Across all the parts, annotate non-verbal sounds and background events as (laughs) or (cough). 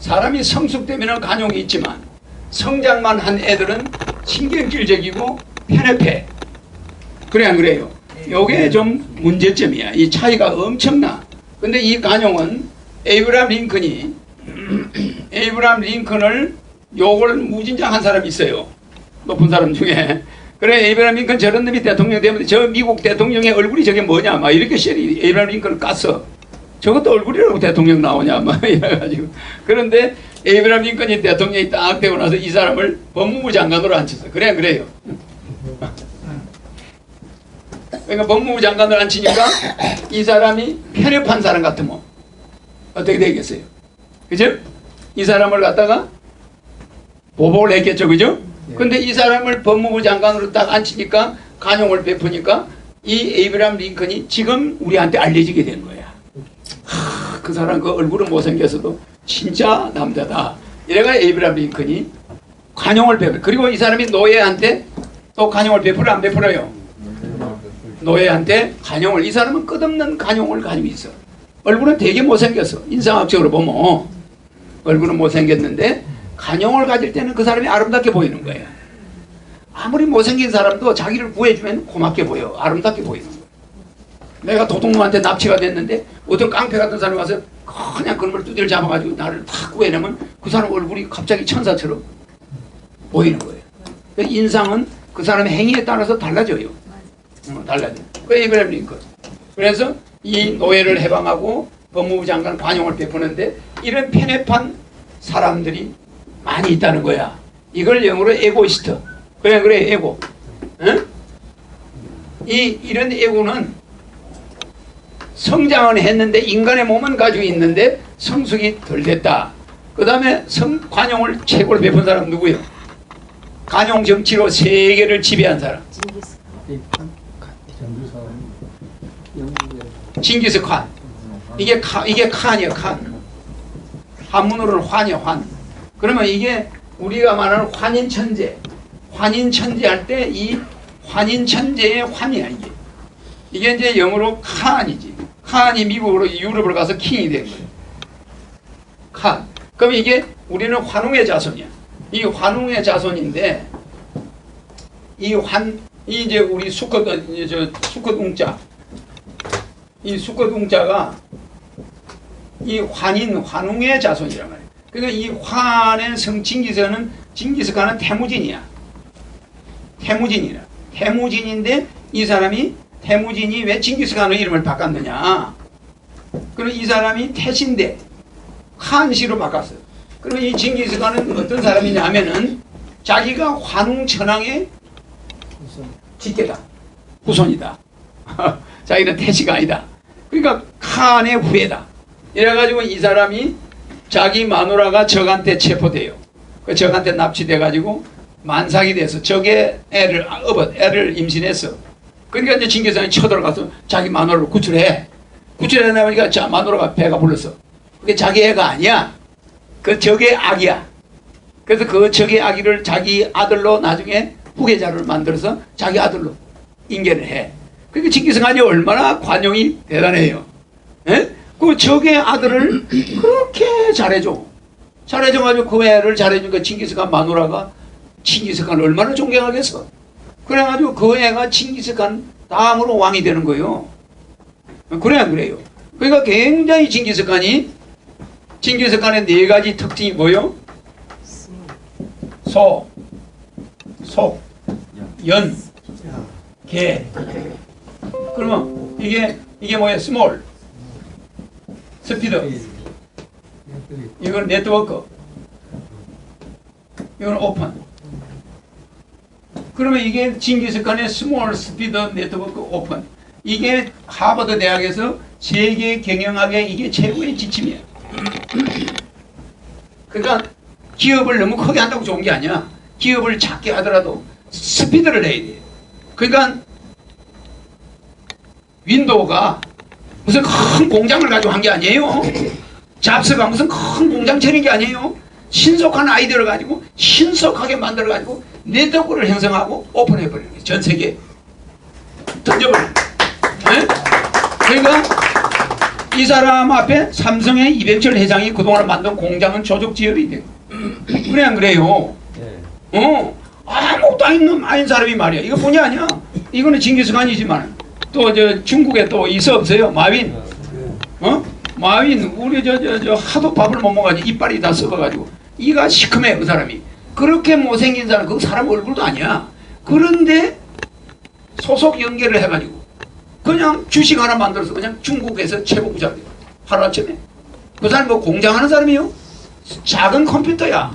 사람이 성숙되면 간용이 있지만 성장만 한 애들은 신경질적이고 편협해. 그래 안 그래요? 요게 좀 문제점이야. 이 차이가 엄청나. 근데 이 간용은 에이브람 링컨이 (clears throat) 에이브람 링컨을 욕을 무진장 한 사람이 있어요. 높은 사람 중에. 그래 에이브람 링컨 저런 놈이 대통령 되면 저 미국 대통령의 얼굴이 저게 뭐냐 막 이렇게 쉐리 에이브람 링컨을 깠어. 저것도 얼굴이라고 대통령 나오냐 막 (laughs) 이래가지고 그런데 에이브람 링컨이 대통령이 딱 되고 나서 이 사람을 법무부 장관으로 앉혔어. 그래 그래요. 그러니까 법무부 장관을 앉히니까 이 사람이 편협한 사람 같으면 어떻게 되겠어요? 그죠? 이 사람을 갖다가 보복을 했겠죠, 그죠? 근데 이 사람을 법무부 장관으로 딱 앉히니까 간용을 베푸니까 이 에이브람 링컨이 지금 우리한테 알려지게 된. 하, 그 사람 그 얼굴은 못생겼어도 진짜 남자다. 이래가 에이브람 링컨이 관용을 베풀. 그리고 이 사람이 노예한테 또 관용을 베풀어 안 베풀어요? 노예한테 간용을 이 사람은 끝없는 간용을 가지고 있어. 얼굴은 되게 못생겼어. 인상학적으로 보면 얼굴은 못생겼는데 간용을 가질 때는 그 사람이 아름답게 보이는 거야. 아무리 못생긴 사람도 자기를 구해주면 고맙게 보여. 아름답게 보이는 거야. 내가 도둑놈한테 납치가 됐는데 어떤 깡패 같은 사람이 와서 그냥 그놈을 두드려 잡아가지고 나를 탁 구해내면 그 사람 얼굴이 갑자기 천사처럼 보이는 거예요. 그 인상은 그 사람의 행위에 따라서 달라져요. 어, 달라져. 그 에이브람 링컨. 그래서 이 노예를 해방하고 법무부 장관 관용을 베푸는데 이런 편협한 사람들이 많이 있다는 거야. 이걸 영어로 에고이스트. 그래 그래 에고. 응? 이 이런 에고는 성장은 했는데 인간의 몸은 가지고 있는데 성숙이 덜 됐다. 그 다음에 성 관용을 최고로 베푼 사람 누구예요? 관용 정치로 세계를 지배한 사람. 징기스 칸. 이게 카, 이게 칸이에요, 칸. 한문으로는 환이에요, 환. 그러면 이게 우리가 말하는 환인 천재. 환인 천재 할 때 이 환인 천재의 환이야, 이게. 이게 이제 영어로 칸이지. 칸이 미국으로 유럽을 가서 킹이 된 거예요. 칸. 그럼 이게 우리는 환웅의 자손이야. 이 환웅의 자손인데 이 환, 이 이제 우리 수컷, 어, 저 수컷 웅자. 이 수컷 웅자가 이 환인, 환웅의 자손이란 말이에요. 그러니까 이 환의 성 징기스는 징기스칸은 태무진이야. 태무진이라. 태무진인데 이 사람이 태무진이 왜 징기스칸의 이름을 바꿨느냐? 그럼 이 사람이 태신데 한시로 바꿨어요. 그럼 이 징기스칸은 어떤 사람이냐 하면은 자기가 환웅천왕의 직계다. 후손이다. (laughs) 자기는 태시가 아니다. 그러니까 칸의 후예다. 이래가지고 이 사람이 자기 마누라가 적한테 체포돼요. 그 적한테 납치돼가지고 만삭이 돼서 적의 애를 업어 애를 임신했어. 그러니까 이제 징계상이 쳐들어가서 자기 마누라를 구출해. 구출해 나니까 자 마누라가 배가 불렀어. 그게 자기 애가 아니야. 그 적의 아기야. 그래서 그 적의 아기를 자기 아들로 나중에 후계자를 만들어서 자기 아들로 인계를 해. 그러니까 징기스칸이 얼마나 관용이 대단해요. 예? 그 적의 아들을 그렇게 잘해줘. 잘해줘가지고 그 애를 잘해주니까 징기스칸 마누라가 징기스칸을 얼마나 존경하겠어. 그래가지고 그 애가 징기스칸 다음으로 왕이 되는 거예요. 그래 안 그래요? 그러니까 굉장히 징기스칸이 징기스칸의 네 가지 특징이 뭐요? 소, 속, 연, 개. 그러면 이게 이게 뭐야? 스몰, 스피드. 이건 네트워크. 이건 오픈. 그러면 이게 징기스칸의 스몰 스피드 네트워크 오픈. 이게 하버드 대학에서 세계 경영학의 이게 최고의 지침이야. 그러니까 기업을 너무 크게 한다고 좋은 게 아니야. 기업을 작게 하더라도 스피드를 내야 돼. 그러니까 윈도우가 무슨 큰 공장을 가지고 한 게 아니에요. 잡스가 무슨 큰 공장 차린 게 아니에요. 신속한 아이디어를 가지고 신속하게 만들어 가지고 네트워크를 형성하고 오픈해 버리는 거예요. 전 세계에 던져버리는 거예요. 네? 그러니까 이 사람 앞에 삼성의 이병철 회장이 그동안 만든 공장은 조직지업이 돼요. 그래 안 그래요? 어 아무것도 아닌 놈 아닌 사람이 말이야. 이거 뭐냐 아니야? 이거는 징기스칸이지만 또 저 중국에 또 있어 없어요? 마윈 어? 마윈 우리 저 저 저 하도 밥을 못 먹어가지고 이빨이 다 썩어가지고 이가 시커매 그 사람이 그렇게 못생긴 사람 그 사람 얼굴도 아니야. 그런데 소속 연계를 해가지고 그냥 주식 하나 만들어서 그냥 중국에서 최고 부자 돼. 하루아침에. 그 사람 뭐 공장하는 사람이요? 작은 컴퓨터야.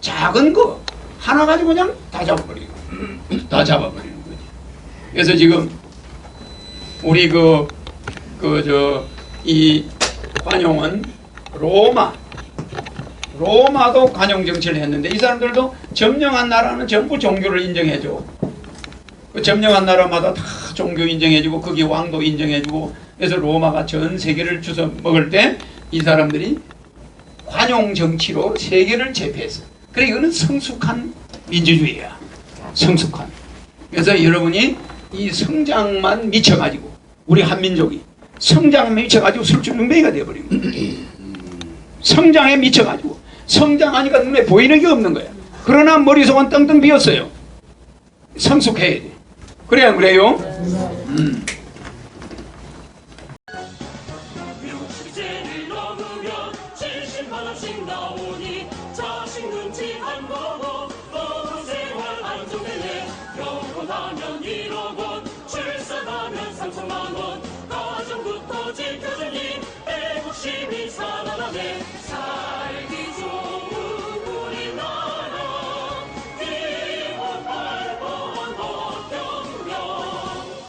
작은 거. 하나 가지고 그냥 다 잡아버리고. (clears throat) 다 잡아버리는 거지. 그래서 지금 우리 그, 그, 저, 이 관용은 로마, 로마도 관용 정치를 했는데 이 사람들도 점령한 나라는 전부 종교를 인정해줘. 그 점령한 나라마다 다 종교 인정해주고 거기 왕도 인정해주고 그래서 로마가 전 세계를 주워 먹을 때 이 사람들이 관용 정치로 세계를 제패했어. 그래 이거는 성숙한 민주주의야. 성숙한. 그래서 여러분이 이 성장만 미쳐가지고 우리 한민족이 성장만 미쳐가지고 술주능뱅이가 되어버린 거야. 성장에 미쳐가지고 (clears throat) 성장하니까 눈에 보이는 게 없는 거야. 그러나 머릿속은 떵떵 비었어요. 성숙해야 돼. 그래 안 그래요? 음. 육지를 넘으면 70만 원씩 나오